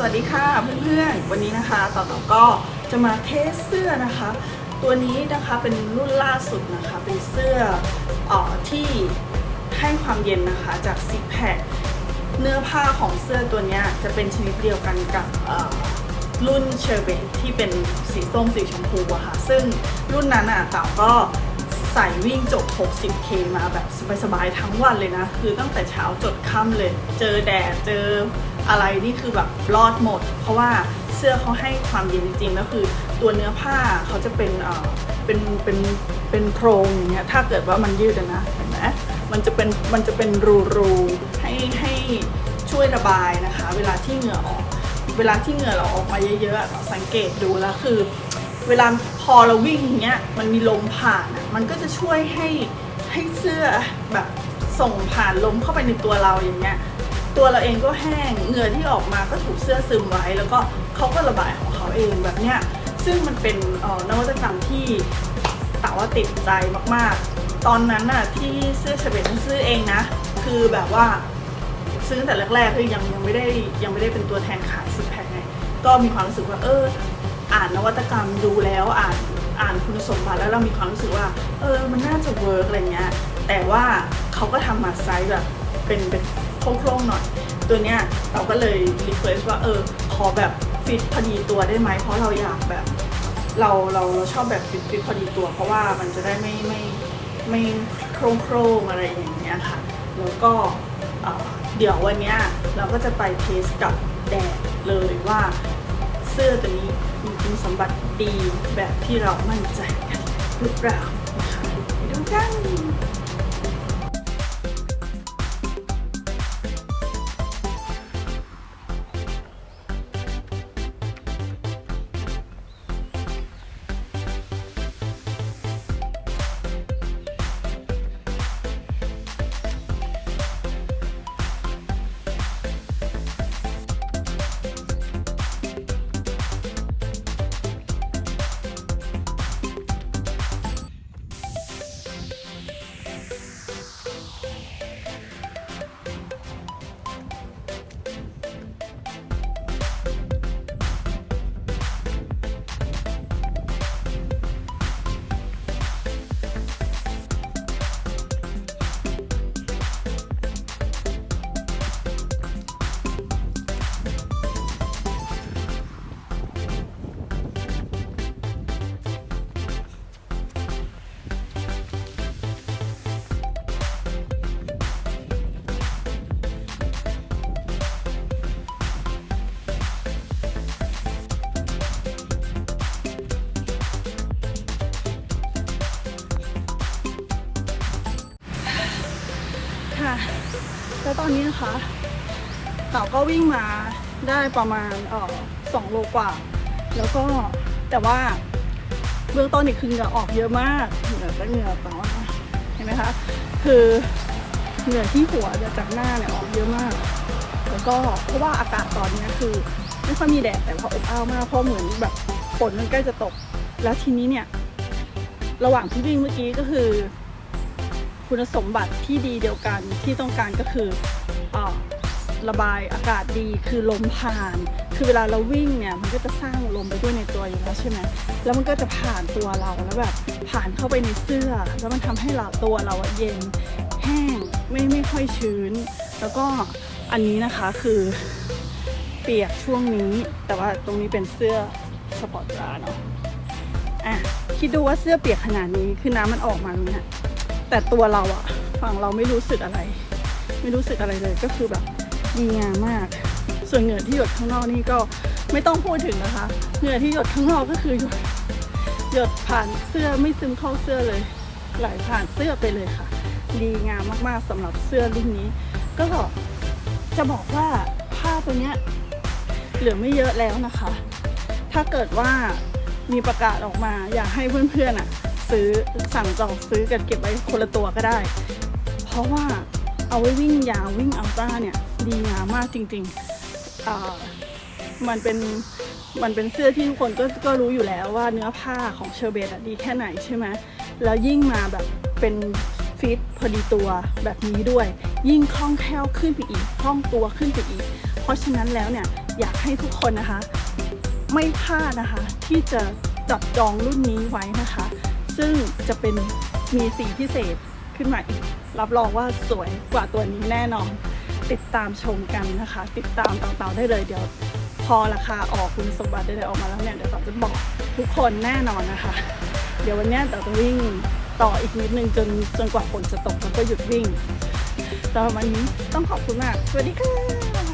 สวัสดีค่ะเพื่อนๆ วันนี้นะคะต่อต่อก็จะมาเทสเสื้อนะคะ ตัวนี้นะคะเป็นรุ่นล่าสุดนะคะ เป็นเสื้อออที่ให้ความเย็นนะคะจากซิปแพคเนื้อผ้าของเสื้อตัวนี้จะเป็นชนิดเดียวกันกับรุ่นเชอร์เบตที่เป็นสีส้มสีชมพูอะค่ะ ซึ่งรุ่นนั้นอะต่าก็ใส่วิ่งจบ 60K มาแบบสบายๆทั้งวันเลยนะ คือตั้งแต่เช้าจดค่ำเลย เจอแดดเจอ อะไรนี่คือแบบรอดหมด เพราะว่าเสื้อเขาให้ความเย็นจริงๆแล้วคือตัวเนื้อผ้าเขาจะเป็นเอ่อเป็นเป็นเป็นโครงอย่างเงี้ยถ้าเกิดว่ามันยืดอะนะเห็นไหมมันจะเป็นมันจะเป็นรูรูๆให้ให้ช่วยระบายนะคะ เวลาที่เหงื่อออก เวลาที่เหงื่อเราออกมาเยอะๆสังเกตดูแล้วคือ เวลาพอเราวิ่งอย่างเงี้ยมันมีลมผ่านอะมันก็จะช่วยให้ให้เสื้อแบบส่งผ่านลมเข้าไปในตัวเราอย่างเงี้ย ตัวเราเองก็แห้งเหงื่อที่ออกมาก็ถูกเสื้อซึมไว้ แล้วก็เขาก็ระบายของเขาเองแบบเนี้ยซึ่งมันเป็นนวัตกรรมที่แต่ว่าติดใจมากๆ ตอนนั้นน่ะที่เสื้อเฉเบตซื้อเองนะ คือแบบว่าซื้อแต่แรกๆคือยังยังไม่ได้ยังไม่ได้เป็นตัวแทนขายซิปแพคไงก็มีความรู้สึกว่าเอออ่านนวัตกรรมดูแล้วอ่านอ่านคุณสมบัติแล้วเรามีความรู้สึกว่า เออมันน่าจะเวิร์กอะไรเงี้ยแต่ว่าเขาก็ทำมาไซส์แบบเป็นเป็น ครงๆหน่อย ตัวเนี้ยเราก็เลยรีเควสว่าเออขอแบบฟิตพอดีตัวได้ไหมเพราะเราอยากแบบเราเราเราชอบแบบฟิตฟิตพอดีตัว เพราะว่ามันจะได้ไม่ไม่ไม่โครงโครงๆอะไรอย่างเงี้ยค่ะ แล้วก็เเดี๋ยววันเนี้ยเราก็จะไปเทสกับแดดเลยว่าเสื้อตัวนี้มีคุณสมบัติดีแบบที่เรามั่นใจกันหรือเปล่านะคะไปดูกัน แล้วตอนนี้นะคะเต่าก็วิ่งมาได้ประมาณเออสองโลกว่า แล้วก็แต่ว่าเบื้องต้นนี่คือเหงื่อออกเยอะมากเหงื่อก็เหงื่อแต่ว่าเห็นไหมคะ คือเหงื่อที่หัวจากหน้าเนี่ยออกเยอะมาก แล้วก็เพราะว่าอากาศตอนนี้คือไม่ค่อยมีแดดแต่ว่าอบอ้าวมากเพราะเหมือนแบบฝนมันใกล้จะตก แล้วทีนี้เนี่ย ระหว่างที่วิ่งเมื่อกี้ก็คือ คุณสมบัติที่ดีเดียวกันที่ต้องการก็คืออระบายอากาศดีคือลมผ่าน คือเวลาเราวิ่งเนี่ยมันก็จะสร้างลมไปด้วยในตัวอยู่แล้วใช่ไหมแล้วมันก็จะผ่านตัวเราแล้วแบบผ่านเข้าไปในเสื้อ แล้วมันทำให้เราตัวเราเย็นแห้งไม่ไม่ค่อยชื้น แล้วก็อันนี้นะคะคือเปียกช่วงนี้ แต่ว่าตรงนี้เป็นเสื้อสปอร์ตบราเนาะอะคิดดูว่าเสื้อเปียกขนาดนี้คือน้ำมันออกมาตรงเนี้ย แต่ตัวเราอะฝั่งเราไม่รู้สึกอะไร ไม่รู้สึกอะไรเลยก็คือแบบดีงามมาก ส่วนเหงื่อที่หยดข้างนอกนี่ก็ไม่ต้องพูดถึงนะคะ เหงื่อที่หยดข้างนอกก็คือหยดหยดผ่านเสื้อไม่ซึมเข้าเสื้อเลย ไหลผ่านเสื้อไปเลยค่ะ ดีงามมากๆสำหรับเสื้อรุ่นนี้ ก็จะบอกว่าผ้าตัวเนี้ยเหลือไม่เยอะแล้วนะคะ ถ้าเกิดว่ามีประกาศออกมาอยากให้เพื่อนๆอะ ซื้อสั่งจองซื้อกันเก็บไว้คนละตัวก็ได้ เพราะว่าเอาไว้วิ่งยาววิ่งอัลตร้าเนี่ยดีงามมากจริงๆมันเป็นมันเป็นเสื้อที่ทุกคนก็ก็รู้อยู่แล้วว่าเนื้อผ้าของเชอร์เบตอะดีแค่ไหนใช่ไหมแล้วยิ่งมาแบบเป็นฟิตพอดีตัวแบบนี้ด้วย ยิ่งคล่องแคล่วขึ้นไปอีกคล่องตัวขึ้นไปอีก เพราะฉะนั้นแล้วเนี่ยอยากให้ทุกคนนะคะ ไม่พลาดนะคะที่จะจับจองรุ่นนี้ไว้นะคะ ซึ่งจะเป็นมีสีพิเศษขึ้นมาอีก รับรองว่าสวยกว่าตัวนี้แน่นอน ติดตามชมกันนะคะ ติดตามต่างๆได้เลยเดี๋ยว พอราคาออกคุณสมบัติได้ออกมาแล้วเนี่ยเดี๋ยวต่อจะบอกทุกคนแน่นอนนะคะ เดี๋ยววันนี้ยต่อจะวิ่งต่ออีกนิดนึงจนจนกว่าฝนจะตกแล้วก็หยุดวิ่งสำหรับวันนี้ต้องขอบคุณมาก สวัสดีค่ะ